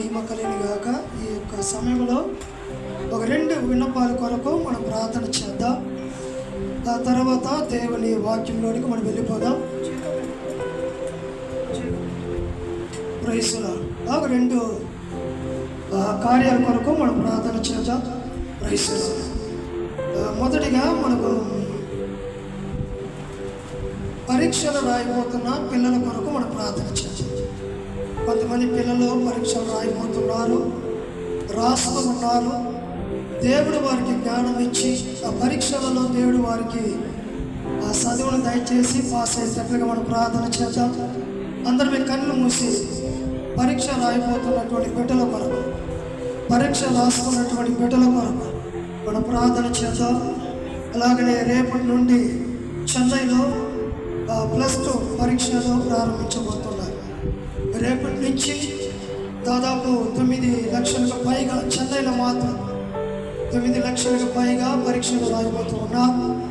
మహిమ కలిగినగాక ఈ యొక్క సమయంలో ఒక రెండు విన్నపాల కొరకు మనం ప్రార్థన చేద్దాం. ఆ తర్వాత దేవుని వాక్యంలోనికి మనం వెళ్ళిపోదాం. ప్రైసుల ఒక రెండు కార్యాల కొరకు మనం ప్రార్థన చేద్దాం. ప్రైసుల మొదటిగా మనకు పరీక్షలు రాయిపోతున్న పిల్లల కొరకు మనం ప్రార్థన చేద్దాం. కొంతమంది పిల్లలు పరీక్షలు రాయిపోతున్నారు రాస్తూ ఉన్నారు దేవుడు వారికి జ్ఞానం ఇచ్చి ఆ పరీక్షలలో దేవుడు వారికి ఆ చదువును దయచేసి పాస్ అయ్యేటట్లుగా మనం ప్రార్థన చేద్దాం. అందరూ మీ కళ్ళు మూసి పరీక్ష రాయిపోతున్నటువంటి బిడ్డల కొరకు పరీక్ష రాసుకున్నటువంటి బిడ్డల కొరకు మనం ప్రార్థన చేద్దాం. అలాగనే రేపటి నుండి చెన్నైలో ప్లస్ టూ పరీక్షలు ప్రారంభించబోతున్నాం. రేపటి నుంచి దాదాపు తొమ్మిది లక్షలకు పైగా చెన్నైలో మాత్రం తొమ్మిది లక్షలకు పైగా పరీక్షలు రాయబోతూ ఉన్నారు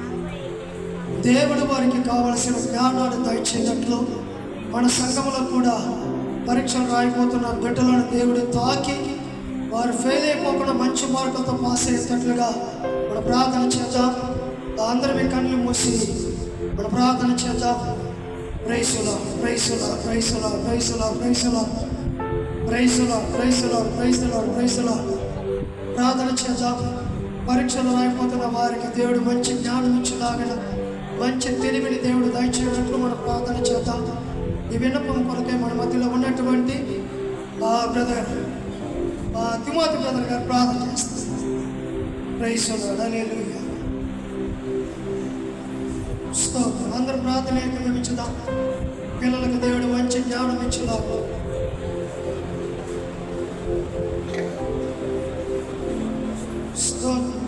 దేవుడు వారికి కావలసిన జ్ఞానాన్ని దయచేటట్లు మన సంఘంలో కూడా పరీక్షలు రాయిపోతున్న బిడ్డలను దేవుడు తాకి వారు ఫెయిల్ అయిపోకుండా మంచి మార్కులతో పాస్ అయ్యేటట్లుగా మన ప్రార్థన చేద్దాం. అందరం కళ్ళు మూసి మన ప్రార్థన చేద్దాం. ప్రైసుల ప్రైసుల ప్రైసుల ప్రైసుల ప్రైసుల ప్రైసుల ప్రైసుల ప్రైసుల ప్రైసుల ప్రార్థన చేద్దాం. పరీక్షలు రాయిపోతున్న వారికి దేవుడు మంచి జ్ఞానం ఇచ్చేలాగిన మంచి తెలివిని దేవుడు దయచేయనట్లు మనం ప్రార్థన చేద్దాం. ఈ విన్నపం కొరకే మన మధ్యలో ఉన్నటువంటి ఆ బ్రదర్ ఆ తిమోతి బ్రదర్ గారు ప్రార్థన చేస్తారు. ప్రైసుల స్తోత్రం అందరూ ప్రార్థన ఏకీభవించుదాం. పిల్లలకు దేవుడు మంచి జ్ఞానం ఇచ్చేలాగా స్తోత్రం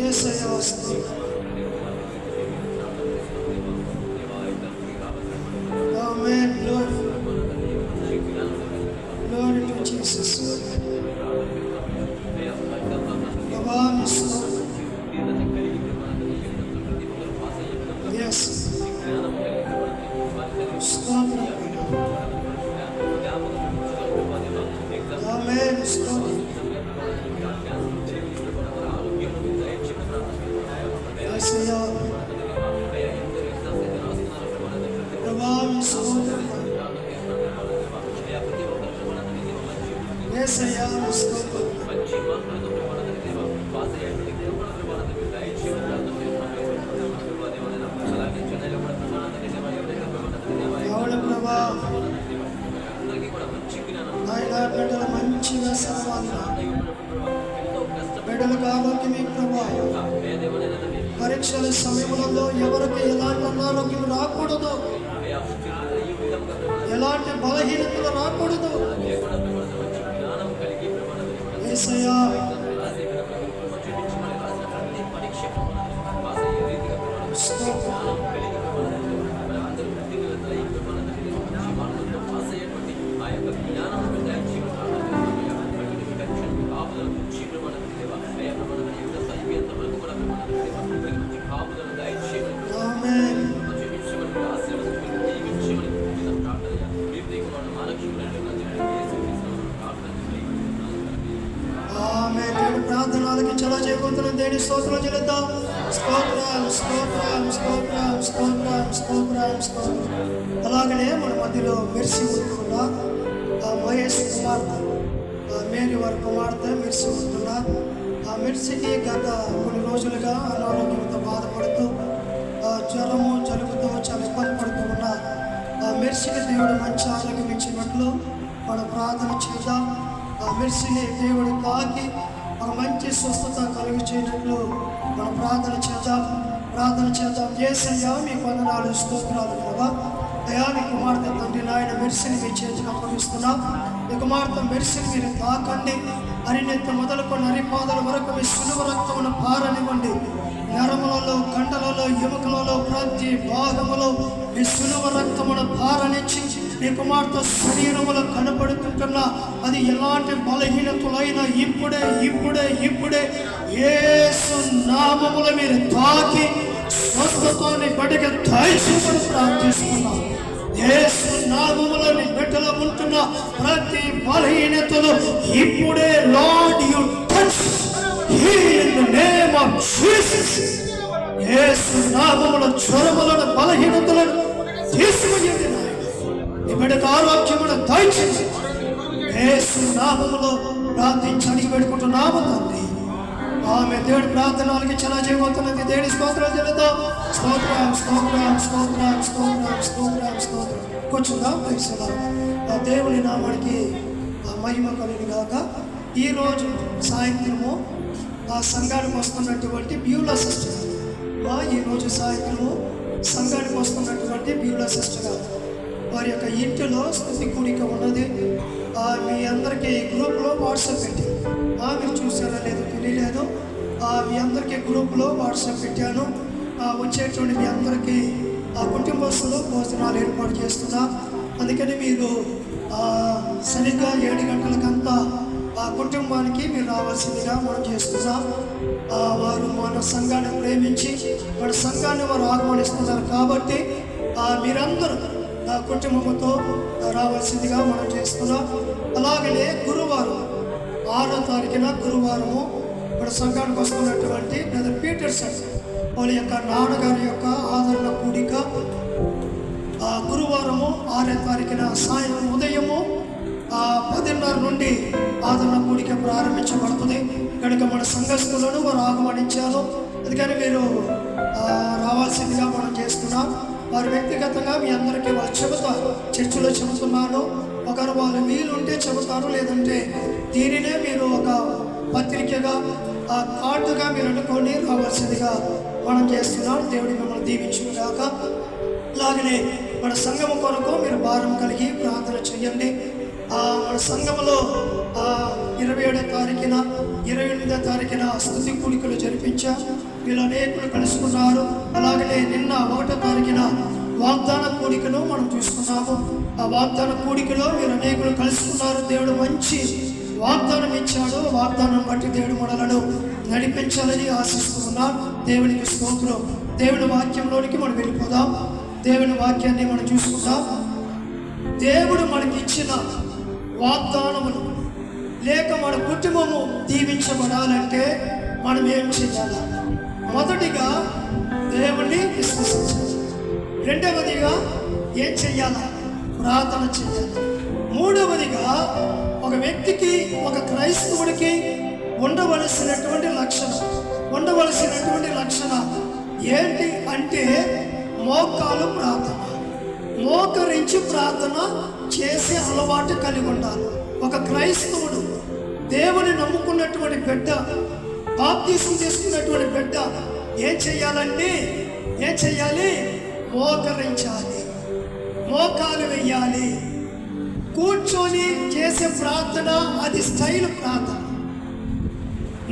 యేసయ్య స్తోత్రం Yes. పరీక్షల సమయంలో ఎవరికి ఎలాంటి అనారోగ్యం రాకూడదు? ఎలాంటి బలహీనతలు రాకూడదు? యేసయ్యా మెర్సీని దేవుడు మంచి ఆరోగ్యం ఇచ్చినట్లు మనం ప్రార్థన చేద్దాం. ఆ మెర్సిని దేవుడు తాకి ఒక మంచి స్వస్థత కలిగి చేయనట్లు మనం ప్రార్థన చేద్దాం. ప్రార్థన చేద్దాం. ఏసయ్యా మీ వందనాలు స్తోత్రాలు ప్రభా. అయా మీ కుమార్తె తండ్రి నాయన మెర్సిని మీ చేతికి అప్పగిస్తున్నాం. మీ కుమార్తె మెర్సిని మీరు తాకండి. అరినెత్త మొదలుకొని అరిపాదల వరకు మీ సులువ రక్తమును పారనివ్వండి. నరములలో కండలలో ఎముకలలో ప్రతి భాగములో నీ సులువ రక్తముల పారనిచ్చి నీ కుమార్తె శరీరముల కనపడుతుంటున్నా అది ఎలాంటి బలహీనతలైనా ఇప్పుడే ఇప్పుడే ఇప్పుడే ఏసు నామముల మీరు తాకి స్వస్థతోని బడికి దయచేసి ప్రార్థిస్తున్నాం. ఏసు నామములని నీ బిడ్డలో ఉంటున్న ప్రతి బలహీనతలు ఇప్పుడే lord you touch. In the name of Jesus Yesu నామములో జ్వరములను బలహీనతలను తీసుకుని నీ బిడ్డకు ఆరోగ్యమును దయచేసి యేసు నామములో ప్రార్థించి అడిగి పెట్టుకుంటున్నాము తండ్రి. ఆమె దేవుడి ప్రార్థన ఆలకించలా చేయబోతున్నది దేవుడి స్తోత్రాలు చెల్లుతాం స్తోత్రం స్తోత్రం స్తోత్రం స్తోత్రం స్తోత్రం స్తోత్రం. కూర్చుందాం ప్రేక్షలా ఆ దేవుని నామానికి ఆ మహిమ కలిగి కాక ఈరోజు సాయంత్రము ఆ సంఘానికి వస్తున్నటువంటి బ్యూలా సిస్టర్. మా ఈరోజు సాయంత్రము సంఘానికి వస్తున్నటువంటి బ్యూలా సిస్టర్ గారు వారి యొక్క ఇంటిలో స్థుతి కూడిక ఉన్నది. మీ అందరికీ గ్రూప్లో వాట్సాప్ పెట్టి ఆ, మీరు చూసారా లేదో తెలియలేదు. మీ అందరికీ గ్రూప్లో వాట్సాప్ పెట్టాను. వచ్చేటువంటి మీ అందరికీ ఆ కుటుంబస్తులు భోజనాలు ఏర్పాటు చేస్తున్నా. అందుకని మీరు సరిగ్గా ఏడు గంటలకంతా ఆ కుటుంబానికి మీరు రావాల్సిందిగా మనం చేస్తున్నాం. వారు మన సంఘాన్ని ప్రేమించి మన సంఘాన్ని వారు ఆహ్వానిస్తున్నారు కాబట్టి ఆ, మీరందరూ నా కుటుంబంతో రావాల్సిందిగా మనం చేస్తున్నాం. అలాగనే గురువారం ఆరో తారీఖున గురువారము మన సంఘానికి వస్తున్నటువంటి బ్రదర్ పీటర్సన్ వాళ్ళ యొక్క నాన్నగారి యొక్క ఆదరణ కూడిక. గురువారము ఆరో తారీఖున సాయంత్రం ఉదయము ఆ పదిన్నర నుండి ఆదరణ కూడిక ప్రారంభించబడుతుంది. కనుక మన సంఘస్థులను వారు ఆహ్వానించారు. అందుకని మీరు రావాల్సిందిగా మనం చేస్తున్నాం వారు వ్యక్తిగతంగా మీ అందరికీ వాళ్ళు చెబుతారు చర్చిలో చెబుతున్నాను. ఒకరు వాళ్ళు వీలుంటే చెబుతారు లేదంటే దీనినే మీరు ఒక పత్రికగా ఆ కార్డుగా మీరు అనుకొని రావాల్సిందిగా మనం చేస్తున్నాం. దేవుడి మిమ్మల్ని దీవించుగాక అలాగనే మన సంఘం కొరకు మీరు భారం కలిగి ప్రార్థన చేయండి. ఆ మన సంఘములో ఆ ఇరవై ఏడో తారీఖున ఇరవై ఎనిమిదో తారీఖున స్థుతి కూడికలు జరిపించా. వీళ్ళు అనేకులు కలుసుకున్నారు. అలాగనే నిన్న ఒకటో తారీఖున వాగ్దాన కూడికను మనం చూసుకున్నాము. ఆ వాగ్దాన కూడికలో మీరు అనేకులు కలుసుకున్నారు. దేవుడు మంచి వాగ్దానం ఇచ్చాడు. వాగ్దానం బట్టి దేవుడు మనలను నడిపించాలని ఆశిస్తున్నా. దేవునికి స్తోత్రం. దేవుని వాక్యంలోనికి మనం వెళ్ళిపోదాం. దేవుని వాక్యాన్ని మనం చూసుకుందాం. దేవుడు మనకి ఇచ్చిన వాగ్దానములు లేక మన కుటుంబము దీవించబడాలంటే మనం ఏం చేయాలి? మొదటిగా దేవుణ్ణి విశ్వసించాలి. రెండవదిగా ఏం చెయ్యాలి ప్రార్థన చేయాలి. మూడవదిగా ఒక వ్యక్తికి ఒక క్రైస్తవుడికి ఉండవలసినటువంటి లక్షణం ఉండవలసినటువంటి లక్షణం ఏంటి అంటే మోకాలు ప్రార్థన. మోకరించి ప్రార్థన చేసే అలవాటు కలిగి ఉండాలి. ఒక క్రైస్తవుడు దేవుని నమ్ముకున్నటువంటి బిడ్డ బాప్తీసం చేసుకున్నటువంటి బిడ్డ ఏం చేయాలంటే ఏం చేయాలి? మోకరించాలి. మోకాలు వెయ్యాలి. కూర్చొని చేసే ప్రార్థన అది స్టైల్ ప్రార్థన.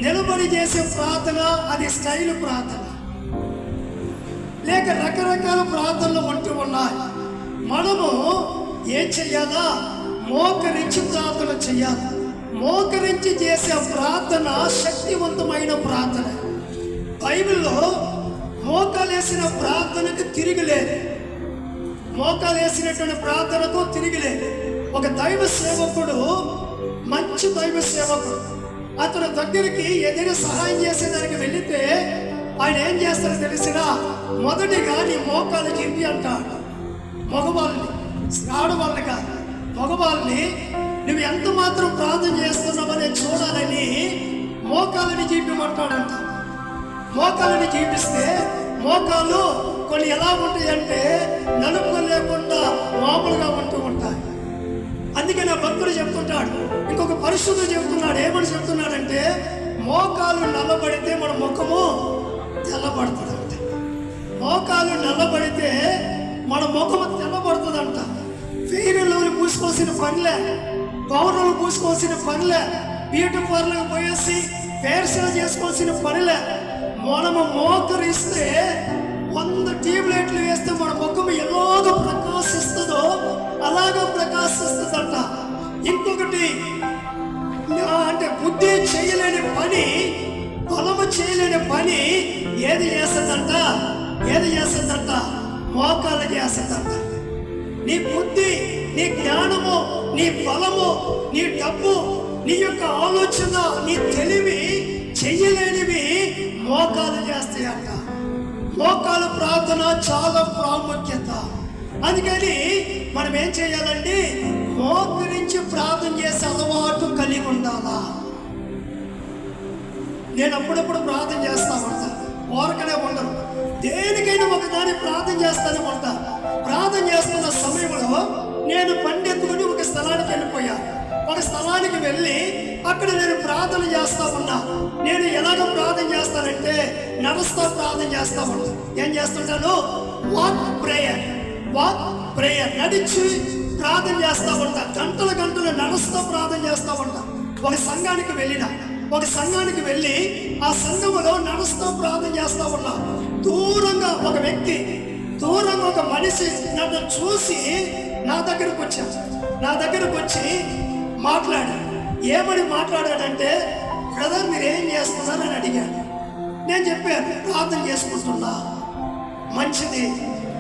నిలబడి చేసే ప్రార్థన అది స్టైల్ ప్రార్థన. లేక రకరకాల ప్రార్థనలు ఉంటూ ఉన్నాయి. మనము ఏం చెయ్యాలా? మోకరించి ప్రార్థన చెయ్యాలి. మోకరించి చేసే ప్రార్థన శక్తివంతమైన ప్రార్థన. బైబిల్లో మోకాలేసిన ప్రార్థనకు తిరిగిలేదు మోకాలేసినటువంటి ప్రార్థనకు తిరిగిలేదు ఒక దైవ సేవకుడు మంచి దైవ సేవకుడు అతను దగ్గరికి ఏదైనా సహాయం చేసేదానికి వెళితే ఆయన ఏం చేస్తారో తెలిసినా మొదటిగా నీ మోకాలు చెప్పి అంటాడు. మగవాళ్ళని. ఆడవాళ్ళని కాదు. మగవాళ్ళని నువ్వు ఎంత మాత్రం ప్రార్థన చేస్తున్నావని చూడాలని మోకాలని చూపిమంటాడంట మోకాలని చూపిస్తే మోకాలు కొన్ని ఎలా ఉంటాయి అంటే లేకుండా మామూలుగా ఉంటూ ఉంటాయి. అందుకే నా భక్తుడు చెప్తుంటాడు. ఇంకొక పరిశుద్ధుడు చెప్తున్నాడు. ఏమని చెప్తున్నాడంటే మోకాలు నల్లబడితే మన ముఖము తెల్లబడుతుంది మోకాలు నల్లబడితే మన ముఖం తెల్లబడుతుందంట. ఫెయిర్లు పూసుకోవాల్సిన పనిలే పౌరులు పూసుకోవాల్సిన పనిలే బ్యూటీ పార్లర్కి పోయేసి ఫేర్సల్ చేసుకోవాల్సిన పనిలే. మనము మోకరిస్తే వంద ట్యూబ్లైట్లు వేస్తే మన ముఖం ఎలాగ ప్రకాశిస్తుందో అలాగ ప్రకాశిస్తుందంట. ఇంకొకటి అంటే బుద్ధి చేయలేని పని బలము చేయలేని పని ఏది చేస్తుందంట? ఏది చేస్తుందంట? మోకాలు చేస్తుందంట నీ బుద్ధి నీ జ్ఞానము నీ బలము నీ డబ్బు నీ యొక్క ఆలోచన నీ తెలివి చెయ్యలేనివి మోకాలు చేస్తాయంట మోకాలు ప్రార్థన చాలా ప్రాముఖ్యత. అందుకని మనం ఏం చేయాలండి మోకరించి ప్రార్థన చేసే అలవాటు కలిగి ఉండాలా? నేను అప్పుడప్పుడు ప్రార్థన చేస్తామంటా చేస్తాను ఉంటా ప్రార్థన చేస్తున్న సమయంలో నేను పండెత్తుకుని ఒక స్థలానికి వెళ్ళిపోయాను ఒక స్థలానికి వెళ్ళి అక్కడ నేను ప్రార్థన చేస్తా ఉన్నా. నేను ఎలాగ ప్రార్థన చేస్తానంటే నడుస్తా ప్రార్థన చేస్తా ఉన్నా. ఏం చేస్తుంటాను? వాక్ ప్రేయర్ వాక్ ప్రేయర్ నడిచి ప్రార్థన చేస్తా ఉంటా. గంటల గంటలు నడుస్తూ ప్రార్థన చేస్తా ఉంటా. ఒక సంఘానికి వెళ్ళిన ఒక సంఘానికి వెళ్ళి ఆ సంఘములో నడుస్తూ ప్రార్థన చేస్తా ఉన్నా. దూరంగా ఒక వ్యక్తి దూరంగా ఒక మనిషి నన్ను చూసి నా దగ్గరకు వచ్చాడు. నా దగ్గరకు వచ్చి మాట్లాడాడు. ఏమని మాట్లాడాడంటే బ్రదర్ మీరు ఏం చేస్తున్నారు? అని అడిగాడు. నేను చెప్పాను ప్రార్థన చేసుకుంటున్నా. మంచిది.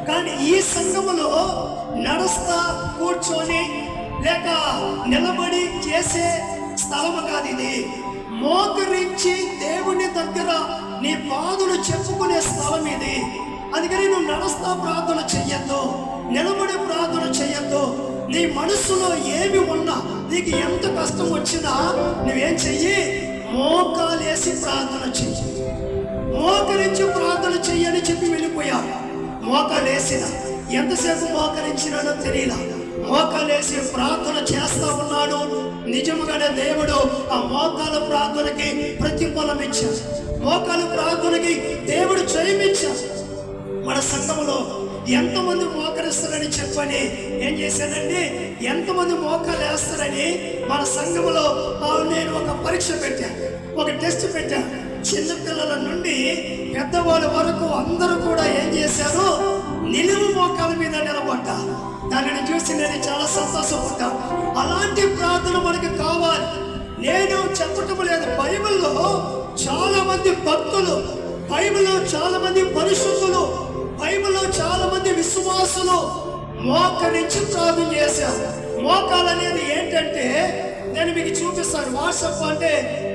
కానీ ఈ సంఘములో నడుస్తా కూర్చొని లేక నిలబడి చేసే స్థలము కాదు ఇది. మోకరించి దేవుని దగ్గర నీ బాధలు చెప్పుకునే స్థలం ఇది. అందుకని నువ్వు నడుస్తా ప్రార్థన చెయ్యొద్దు నిలబడి ప్రార్థన చెయ్యొద్దు. నీ మనసులో ఏమి ఉన్నా నీకు ఎంత కష్టం వచ్చినా నువ్వేం చెయ్యి? మోకాలేసి ప్రార్థన చెయ్యి. మోకరించి ప్రార్థన చెయ్యని చెప్పి వెళ్ళిపోయా. మోకలేసిన. ఎంతసేపు మోకరించినానో తెలియలా. మోకలేసి ప్రార్థన చేస్తా ఉన్నాడు. నిజముగానే దేవుడు ఆ మోకాల ప్రార్థనకి ప్రతిఫలం ఇచ్చాడు మోకాల ప్రార్థనకి దేవుడు జయమిచ్చాడు. మన సంఘములో ఎంతమంది మోకరిస్తారని చెప్పని ఏం చేశానండి ఎంతమంది మోకాలు వేస్తారని మన సంఘములో ఆ, నేను ఒక పరీక్ష పెట్టాను ఒక టెస్ట్ పెట్టాను చిన్నపిల్లల నుండి పెద్దవాళ్ళ వరకు అందరూ కూడా ఏం చేశారు? నిలువు మోకాల మీద నిలబడ్డారు దానిని చూసి నేను చాలా సంతోషపడ్డా. అలాంటి ప్రార్థన మనకి కావాలి. నేను చెప్పటం లేదు. బైబిల్లో చాలా మంది భక్తులు బైబిల్లో చాలా మంది పరిశుద్ధులు బైబిల్లో చాలా మంది విశ్వాసులు మోకరించి ప్రార్థన చేశారు. మోకాలు అనేది ఏంటంటే నేను మీకు చూపిస్తాను వాట్సాప్ అంటే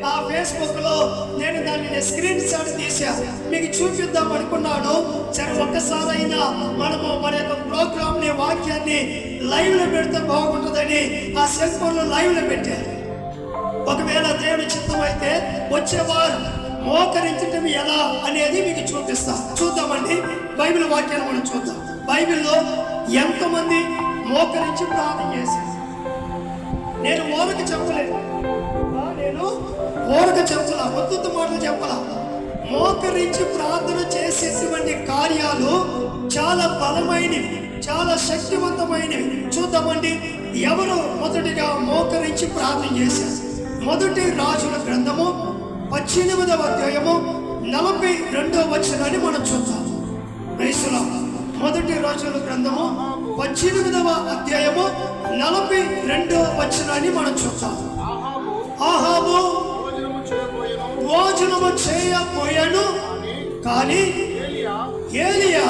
ఆ ఫేస్బుక్లో నేను దాన్ని స్క్రీన్ షాట్ తీసా మీకు చూపిద్దాం అనుకున్నాను. సరే ఒక్కసారి అయినా మనము మన యొక్క ప్రోగ్రామ్ని వాక్యాన్ని లైవ్లో పెడితే బాగుంటుందని ఆ సెల్ ఫోన్లో లైవ్లో పెట్టారు. ఒకవేళ దేవుని చిత్తం అయితే వచ్చేవారు మోకరించటం ఎలా అనేది మీకు చూపిస్తా. చూద్దామండి. బైబిల్ వాక్యాన్ని మనం చూద్దాం. బైబిల్లో ఎంతమంది మోకరించి ప్రార్థన చేశారు? నేను ఓరక చెప్పలేదు. నేను ఓరక చెప్పలా. కొత్త మాటలు చెప్పలా. మోకరించి ప్రార్థన చేసేటువంటి కార్యాలు చాలా బలమైనవి చాలా శక్తివంతమైనవి. చూద్దామండి. ఎవరు మొదటిగా మోకరించి ప్రార్థన చేశారు? మొదటి రాజుల గ్రంథము పద్దెనిమిదవ అధ్యాయము నలభై రెండవ వచనాన్ని మనం చూద్దాం. రైసుల మొదటి రాజుల గ్రంథము పద్దెనిమిదవ అధ్యాయము నలభై రెండవ వచనాన్ని మనం చూద్దాం. ఆహాబు భోజనము చేయబోయెను కానీ ఏలియా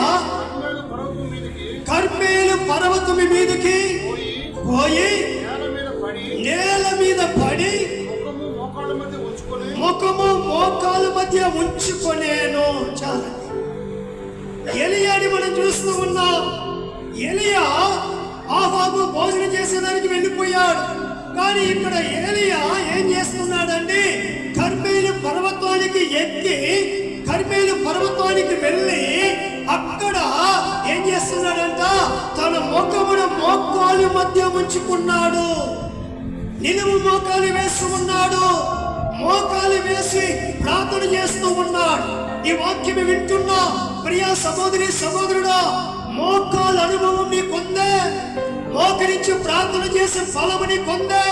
కర్మేలు పర్వతం మీదకి పోయి నేల మీద పడి ముఖము మోకాలు మధ్య మోకాల మధ్య ఉంచుకొనేను చాలా ఎలియాని మనం చూస్తూ ఉన్నాం. ఎలియా ఆహాబు భోజనం చేసేదానికి వెళ్ళిపోయాడు. కానీ ఇక్కడ ఏలియా ఏం చేస్తున్నాడండి కర్మేలు పర్వతానికి ఎక్కి కర్మేలు పర్వతానికి వెళ్ళి అక్కడ ఏం చేస్తున్నాడంట? తన ముఖమున మోకాలు మధ్య ఉంచుకున్నాడు. నిలువు మోకాలు వేస్తూ ఉన్నాడు. మోకాలు వేసి ప్రార్థన చేస్తూ ఉన్నాడు. ఈ వాక్యం వింటున్నా ప్రియా సహోదరి సహోదరుడా మోకాలు అనుభవం నీకుందే. మోకరించి ప్రార్థన చేసే ఫలము నీకుందే.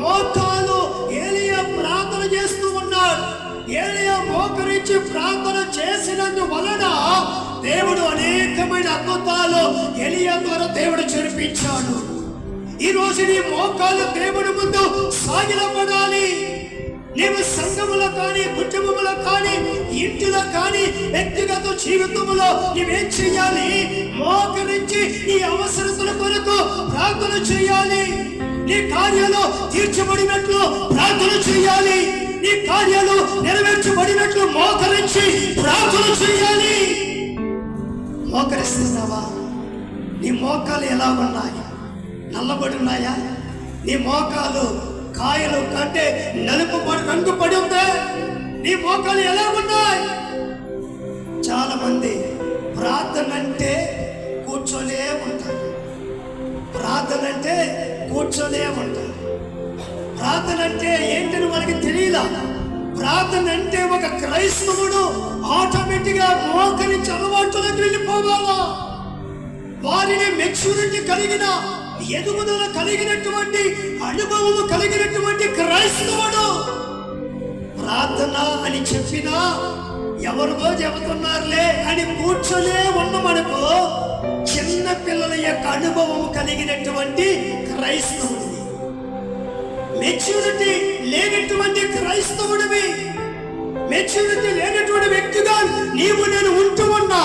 మోకాలు ఏలియా ప్రార్థన చేస్తూ ఉన్నాడు. ఏలియా మోకరించి ప్రార్థన చేసినందు వలన దేవుడు అనేకమైన అద్భుతాలు ఎలియా ద్వారా దేవుడు జరిపించాడు ఈ రోజు నీ మోకాలు దేవుడి ముందు సాగిలపడాలి నీవు సంఘములో కానీ కుటుంబములో కానీ ఇంటిలో కానీ వ్యక్తిగత జీవితంలో నీవేం చేయాలి? మోకరించి నీ అవసరతల కొరకు ప్రార్థన చేయాలి. నీ కార్యాలు తీర్చబడినట్లు ప్రార్థన చేయాలి. నీ కార్యాలు నెరవేర్చబడినట్లు మోకరించి ప్రార్థన చేయాలి. మోకరిస్తున్నావా? నీ మోకాలు ఎలా ఉన్నాయి? నల్లబడి ఉన్నాయా? నీ మోకాలు కాయలు కంటే నలుపు పడి రంగు పడి ఉందే నీ మోకాలు ఎలా ఉన్నాయి? చాలా మంది ప్రార్థన అంటే కూర్చొనే ఉంటారు. ప్రార్థన అంటే కూర్చొనే ఉంటారు. ప్రార్థన అంటే ఏంటని మనకి తెలియలా? ప్రార్థన అంటే ఒక క్రైస్తవుడు ఆటోమేటిక్గా మోకరించి అలవాటులోకి వెళ్ళిపోవాలా? వారిని మెచ్యూరిటీ కలిగిన ఎదుగుదల కలిగినటువంటి అనుభవము కలిగినటువంటి క్రైస్తవుడు. ప్రార్థన అని చెప్పినా ఎవరికో చెబుతున్నారులే అని కూర్చొనే ఉన్నమనుకో చిన్న పిల్లల యొక్క అనుభవం కలిగినటువంటి క్రైస్తవుడివి. మెచ్యూరిటీ లేనటువంటి క్రైస్తవుడివి. మెచ్యూరిటీ లేనటువంటి వ్యక్తిగా నీవు నేను ఉంటూ ఉన్నా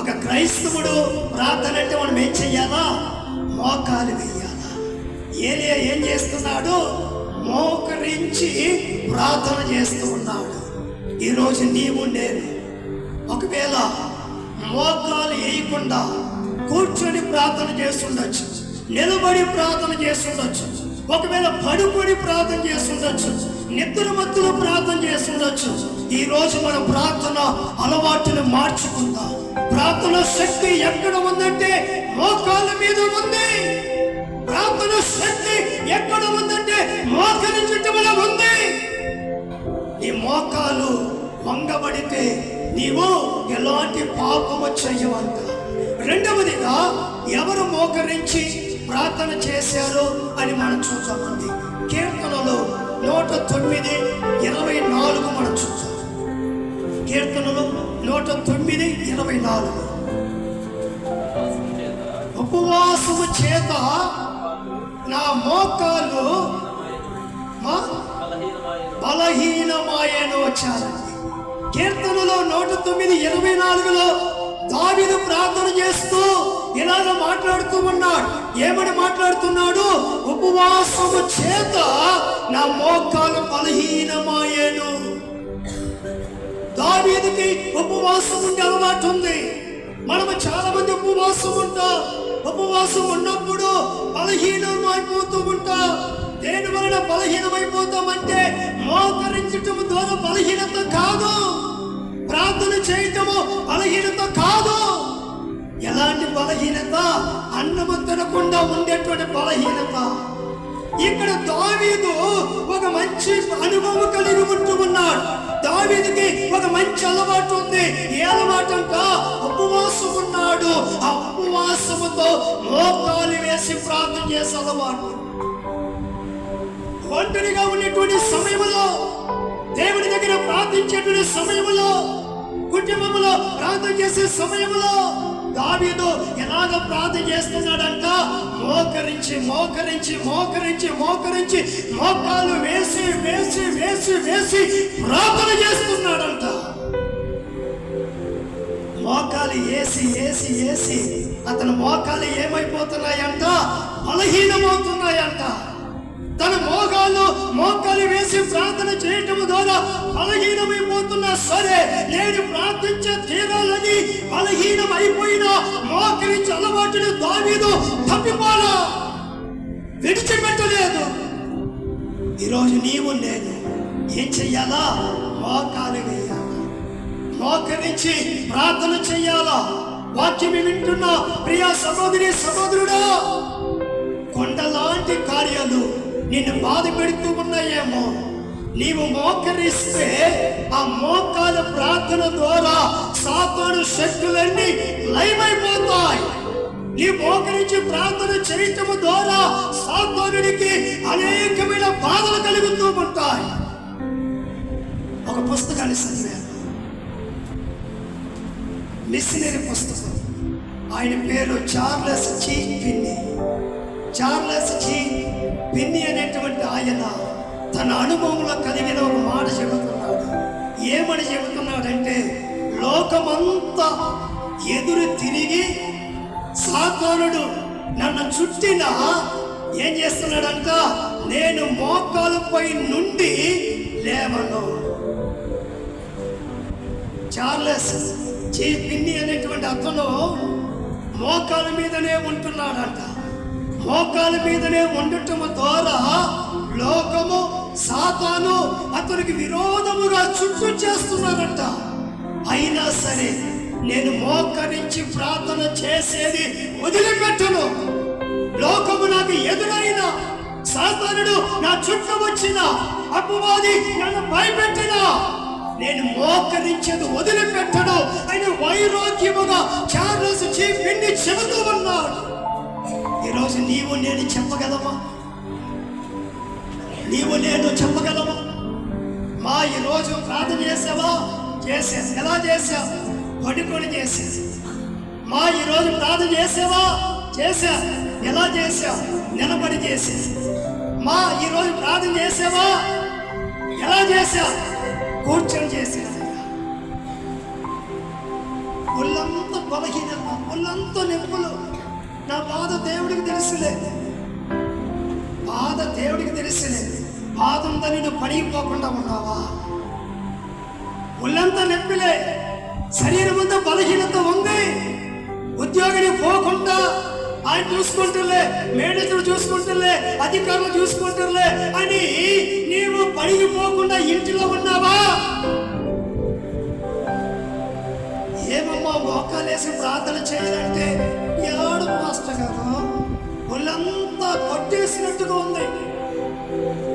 ఒక క్రైస్తవుడు ప్రార్థన అంటే మనం ఏం చెయ్యాలా? మోకాలు వేయాలా ఏలియా ఏం చేస్తున్నాడు? మోకరించి ప్రార్థన చేస్తూ ఉన్నాడు. ఈరోజు నీవు నేను. ఒకవేళ మోకాలు వేయకుండా కూర్చొని ప్రార్థన చేస్తుండొచ్చు నిలబడి ప్రార్థన చేస్తుండొచ్చు ఒకవేళ పడుకొని ప్రార్థన చేస్తుండొచ్చు నిద్ర మత్తులో ప్రార్థన చేస్తుండొచ్చు ఈరోజు మన ప్రార్థన అలవాటును మార్చుకుందాం. ప్రార్థన శక్తి ఎక్కడ ఉందంటే మోకాల మీద ఉంది. ప్రార్థన శక్తి ఎక్కడ ఉందంటే మోకరించటంలో ఉంది. నీ మోకాలు వంగబడితే నీవు ఎలాంటి పాపము చెయ్యవంట రెండవదిగా ఎవరు మోకరించి ప్రార్థన చేశారు అని మనం చూద్దామండి కీర్తనలో నూట తొమ్మిది ఇరవై నాలుగు మనం చూద్దాం. కీర్తనలో నూట తొమ్మిది ఇరవై నాలుగు. ఉపవాసము చేత నా మోకాలు మా బలహీనమాయను వచ్చారు. కీర్తనలో నూట తొమ్మిది ఇరవై నాలుగులో దావిదు ప్రార్థన చేస్తూ ఇలాగ మాట్లాడుతూ ఉన్నాడు. ఏమని మాట్లాడుతున్నాడు? ఉపవాసము చేత నా మోకాలు బలహీనమాయేను. దావీదుకి ఉపవాసం ఉండే అలవాటు ఉంది. మనము చాలా మంది ఉపవాసం ఉంటాం. ఉపవాసం ఉన్నప్పుడు బలహీనం అయిపోతూ ఉంటాం. దేని వలన బలహీనమైపోతామంటే మోకరించటం ద్వారా బలహీనత కాదు. ప్రార్థన చేయటము బలహీనత కాదు. ఎలాంటి బలహీనత? అన్నము తినకుండా ఉండేటువంటి బలహీనత. ఇక్కడ దావీదు ఒక మంచి అనుభవం కలిగి ఉంటూ ఉన్నాడు. దావీదుకి ఒక మంచి అలవాటు ఉంది. ఏ అలవాటు అంట ఉపవాసం ఉన్నాడు. ఆ ఉపవాసముతో మోకాలు వేసి ప్రార్థన చేసే అలవాటు. ఒంటరిగా ఉండేటువంటి సమయంలో దేవుని దగ్గర ప్రార్థించేటువంటి సమయంలో కుటుంబంలో ప్రార్థన చేసే సమయంలో దావీదు ఎలాగ ప్రార్థన చేస్తున్నాడంట? మోకరించి మోకరించి మోకరించి మోకరించి మోకాలు వేసి వేసి వేసి వేసి ప్రార్థన చేస్తున్నాడంట. మోకాలు వేసి వేసి వేసి అతని మోకాలు ఏమైపోతున్నాయంట? బలహీనమవుతున్నాయంట. తన మోకాలు మోకాలు వేసి ప్రార్థన చేయటం ద్వారా బలహీనమైపోతున్నా సరే నేను ప్రార్థించే తీరాలని బలహీనం అయిపోయినా మోకరించి అలవాటును దావీదు తప్పిపోలా. విడిచిపెట్టలేదు. ఈరోజు నీవు నేను ఏం చెయ్యాలా? మోకాలు వేయాలా. మోకరించి ప్రార్థన చెయ్యాలా? వాక్యం వింటున్నా ప్రియా సహోదరి సహోదరుడా. కొండలాంటి కార్యాలు నిన్ను బాధ పెడుతూ ఉన్నాయేమో. నీవు మోకరిస్తే ఆ మోకాల ప్రార్థన ద్వారా సాతాను శక్తులన్నీ లయమైపోతాయి. నీ మోకరించి ప్రార్థన చరిత్ర ద్వారా సాతానుడికి అనేకమైన బాధలు కలుగుతూ ఉంటాయి. ఒక పుస్తకాన్ని చదివాను. మిషనరీ పుస్తకం. ఆయన పేరు Charles G Finney. Charles G Finney అనేటువంటి ఆయన తన అనుభవంలో కలిగిన ఒక మాట చెబుతున్నాడు. ఏమని చెబుతున్నాడంటే లోకమంతా ఎదురు తిరిగి సాతానుడు నన్ను చుట్టిన ఏం చేస్తున్నాడంట నేను మోకాలపై నుండి లేవను. చార్లెస్ చీ పిన్ని అనేటువంటి అతను మోకాల మీదనే ఉంటున్నాడంట. మోకాల మీదనే ఉండటం ద్వారా లోకము సాతాను అతనికి విరోధముగా చుట్టూ చేస్తున్నారట. అయినా సరే నేను మోకరించి ప్రార్థన చేసేది వదిలిపెట్టను. లోకము నాకు ఎదురైన సాతానుడు నా చుట్టూ వచ్చిన అపవాది నన్ను భయపెట్టిన. నేను మోకరించేది వదిలిపెట్టడు అని వైరోగ్యముగా చార్లెస్ చీఫ్ పిండి చెబుతూ ఉన్నాడు. ఈరోజు నీవు నేను చెప్పగలమా? నీవు నేను చెప్పగలమా? మా ఈరోజు ప్రార్థన చేసావా? చేసా ఎలా చేసావు? పడుకొని చేసా. మా ఈరోజు ప్రార్థన చేసావా? చేసా ఎలా చేసావు? నిలబడి చేసా. మా ఈరోజు ప్రార్థన చేసావా? ఎలా చేసా కూర్చొని చేసా. ఒళ్ళంతా బలహీనత ఒళ్ళంతా నొప్పులు నా బాధ దేవుడికి తెలుసులే. బాధ దేవుడికి తెలుసులే. బాధ ఉందని నువ్వు పడిపోకుండా ఉన్నావా? ఒళ్ళంతా నొప్పిలే. శరీరం అంతా బలహీనత ఉంది. ఉద్యోగిని పోకుండా ఆయన చూసుకుంటులే మేనేజర్ చూసుకుంటులే అధికారులు చూసుకుంటులే అని నీవు పడిగిపోకుండా ఇంటిలో ఉన్నావా? ఏమమ్మా మోకాలేసి ప్రార్థన చేయాలంటే ఏడు మాస్టర్ గారు ఒళ్ళంతా కొట్టేసినట్టుగా ఉంది.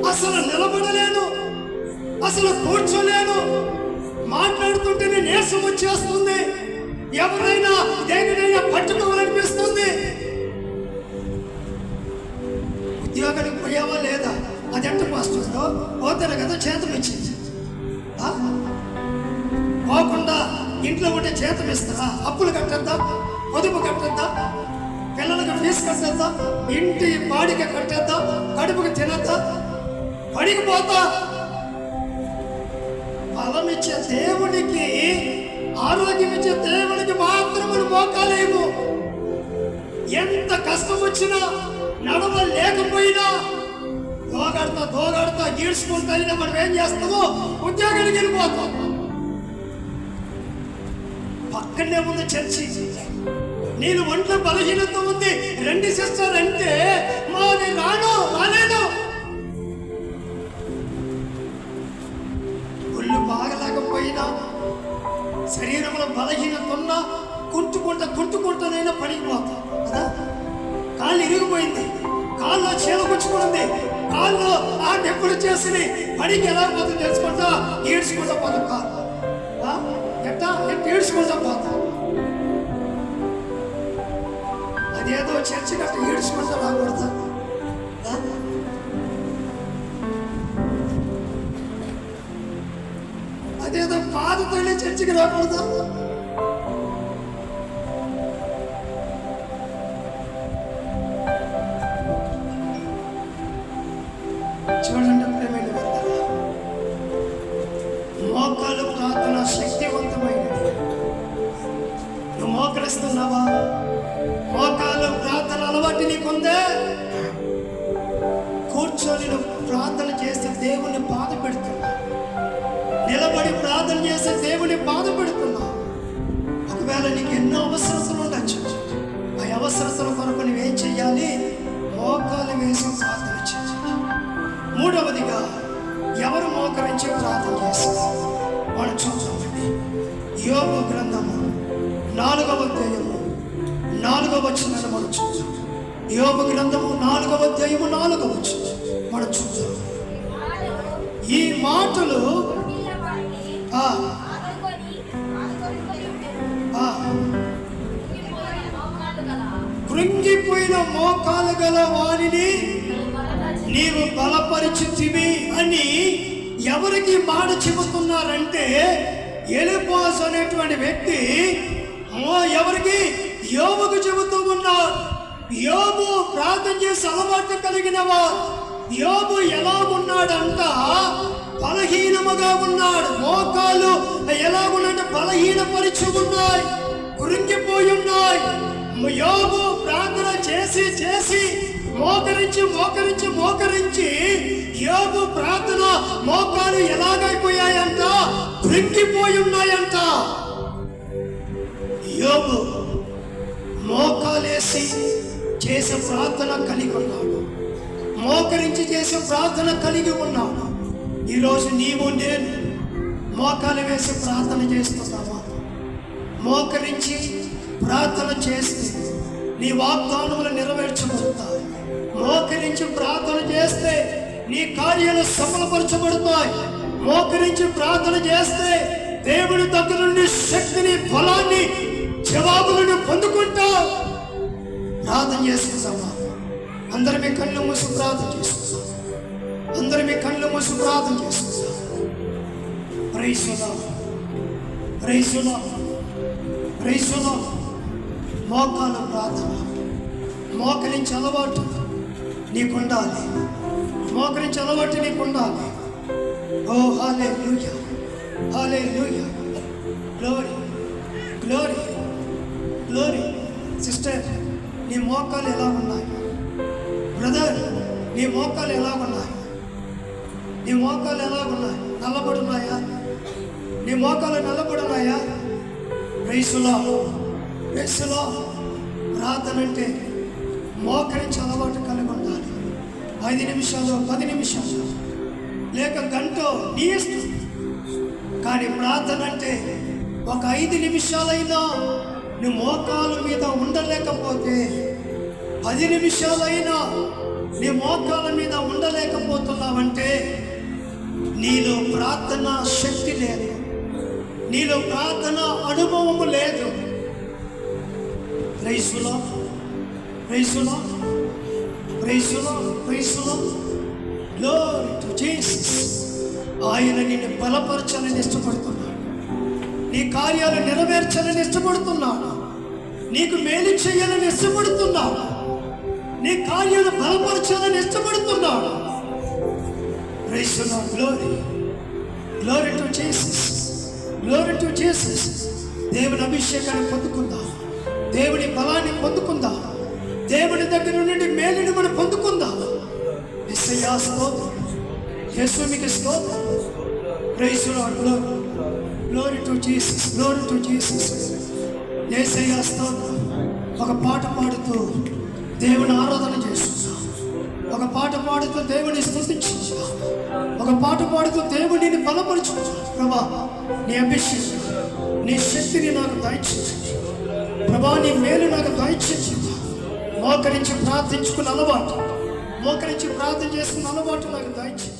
అసలు నిలబడలేను అసలు కూర్చోలేను. మాట్లాడుతుంటేనే నీరసం వచ్చేస్తుంది. ఎవరైనా దేనినైనా పట్టుకోవాలనిపిస్తుంది. ఉద్యోగానికి పోయావా లేదా? అది ఎంత మాస్టర్తో పోతారు కదా చేతం ఇచ్చింది. పోకుండా ఇంట్లో ఉంటే చేతం ఇస్తారా? అప్పులు కట్టద్దా. పొదుపు కట్టద్దా పిల్లలకు ఫీజు కట్టద్దా ఇంటి బాడికి కట్టద్దా కడుపుకి తినద్దా పడికి పోతా. బలం ఇచ్చే దేవునికి ఆరోగ్యం ఇచ్చే దేవునికి మాత్రమే మోకాలేము ఎంత కష్టం వచ్చినా నడవలేకపోయినా దోగడతా దోగడతా గీడ్చుకుంటా అయినా మనం ఏం చేస్తామో ఉద్యోగానికి వెళ్ళిపోతాం. పక్కనే ఉంది చర్చి. నేను ఒంట్లో బలహీనత ఉంది. రెండు సిస్టర్ అంటే మా నేను రాను రాలేను ఒళ్ళు బాగలేకపోయినా శరీరంలో బలహీనత ఉన్నా కుంటుకుంటా కుంటుకుంటానైనా పోతా. కదా? కాళ్ళు ఇరిగిపోయింది. కాళ్ళు చీలకొచ్చుకుంది కాళ్ళు ఆ నొప్పులు చేసి పనికి ఎలా పోతుంది తెలుసుకుంటా? ఏడ్చుకుంటా పోతా కాళ్ళు. ఎట్టా? ఎట్ట ఈడ్చుకుంటా పోతా? ఏదో చర్చి గట్ట ఈడ్చుకుంటా రాకూడదా ఆ? అదేదో పాదతోనే చర్చికి రాకూడదు చూడండి ప్రేమైన వారులారా. మోకాలు ప్రార్థన శక్తివంతమైనది నువ్వు మోకరిస్తున్నావా మోకాలు అలవాటు నీకుందే? కూర్చొని ప్రార్థన చేస్తే దేవుణ్ణి బాధ పెడుతున్నా. నిలబడి ప్రార్థన చేస్తే దేవుని బాధ పెడుతున్నా. ఒకవేళ నీకు ఎన్నో అవసరతలు ఉండొచ్చు. ఆ అవసరతల కొరకు నువ్వేం చెయ్యాలి? మోకాలు వేసి ప్రార్థన చేయాలి మూడవదిగా ఎవరు మోకరించి ప్రార్థన చేస్తారు? మనం చూద్దామండి యోగ గ్రంథము నాలుగవ అధ్యాయము నాలుగవ వచ్చిందని మనం చూద్దాం. యోగ గ్రంథము నాలుగవ అధ్యాయము నాలుగవ వచ్చిన మనం చూద్దాం. ఈ మాటలు కృంగిపోయిన మోకాలు గల వారిని నీవు బలపరిచితివి అని ఎవరికి మాట చెబుతున్నారంటే ఎలిపాస్ అనేటువంటి వ్యక్తి ఎవరికి? యోగకు చెబుతూ ఉన్నారు. యోబు ప్రార్థన చేసి అలవాటు కలిగిన వారు. యోబు ఎలా ఉన్నాడంట? బలహీనముగా ఉన్నాడు. మోకాలు ఎలా ఉన్నాడు బలహీనపరిచి ఉన్నాయి. కురింగిపోయి ఉన్నాయి. యోబు ప్రార్థన చేసి చేసి మోకరించి మోకరించి మోకరించి యోగు ప్రార్థన మోకాలు ఎలాగైపోయాయంట? కృంగిపోయి ఉన్నాయంట. యోగు మోకాలేసి చేసే ప్రార్థన కలిగి ఉన్నాడు మోకరించి చేసే ప్రార్థన కలిగి ఉన్నాడు ఈరోజు నీవు నేను మోకాలు వేసి ప్రార్థన చేస్తున్నావా? మోకరించి ప్రార్థన చేస్తే నీ వాగ్దానములు నెరవేర్చబడతాయి. మోకరించి ప్రార్థన చేస్తే నీ కార్యాలు సఫలపరచబడతాయి. మోకరించి ప్రార్థన చేస్తే దేవుడి దగ్గర నుండి శక్తిని బలాన్ని జవాబులను పొందుకుంటావు. ప్రార్థన చేసుకుందామా అందరి మీ కళ్ళు మూసి ప్రార్థన చేసుకుందాం అందరి మీ కళ్ళు మూసి ప్రార్థన చేసుకుందాం ప్రైసులా ప్రైసులా ప్రైసులా మోకాల ప్రార్థన. మోకరించి అలవాటు నీకుండాలి. మోకరించి అలవాటు నీకుండాలి. ఓ హాలే లూయ హాలే లూయ గ్లోరీ గ్లోరీ గ్లోరీ సిస్టర్ నీ మోకాలు ఎలా ఉన్నాయి? బ్రదర్ నీ మోకాలు ఎలా ఉన్నాయి? నీ మోకాలు ఎలా ఉన్నాయి? నల్లబడున్నాయా? నీ మోకాలు నల్లబడున్నాయా? రైసులో రైసులో ప్రార్థన అంటే మోకరించి అలవాటు కలిగి ఉండాలి. ఐదు నిమిషాలు పది నిమిషాలు లేక గంట నీ ఇష్టం. కానీ ప్రార్థన అంటే ఒక ఐదు నిమిషాలైనా నీ మోకాలు మీద ఉండలేకపోతే పది నిమిషాలైనా నీ మోకాల మీద ఉండలేకపోతున్నావంటే నీలో ప్రార్థన శక్తి లేదు. నీలో ప్రార్థన అనుభవము లేదు. రైసులో రైసులో రైసులో రైసులో లో ఆయన నిన్ను బలపరచాలని ఇష్టపడుతున్నాడు. నీ కార్యాలు నెరవేర్చాలని ఇష్టపడుతున్నాడు నీకు మేలు చేయాలని ఇష్టపడుతున్నాడు నీ కార్యాలు బలపరచాలని ఇష్టపడుతున్నాడు glory glory to Jesus glory to Jesus దేవుని అభిషేకాన్ని పొందుకుందాం. దేవుని బలాన్ని పొందుకుందాం. దేవుని దగ్గర నుండి మేలుని మనం పొందుకుందాం. ఎస్ఐయా స్తోత్రం. యేసు మీకు స్తోత్రం. Praise glory glory to Jesus glory to Jesus Yesayya స్తోత్రం. ఒక పాట పాడుతూ దేవుని ఆరాధన చేస్తున్నాం. ఒక పాట పాడుతూ దేవుని స్థుతించుకుంటా ఒక పాట పాడుతూ దేవుడిని బలపరుచుకుంటా ప్రభా నీ అభిషేకం నీ శక్తిని నాకు దయచేయండి. ప్రభా నీ మేలు నాకు దయచేసి మోకరించి ప్రార్థించుకున్న అలవాటు మోకరించి ప్రార్థన చేసుకున్న అలవాటు నాకు దయచేసి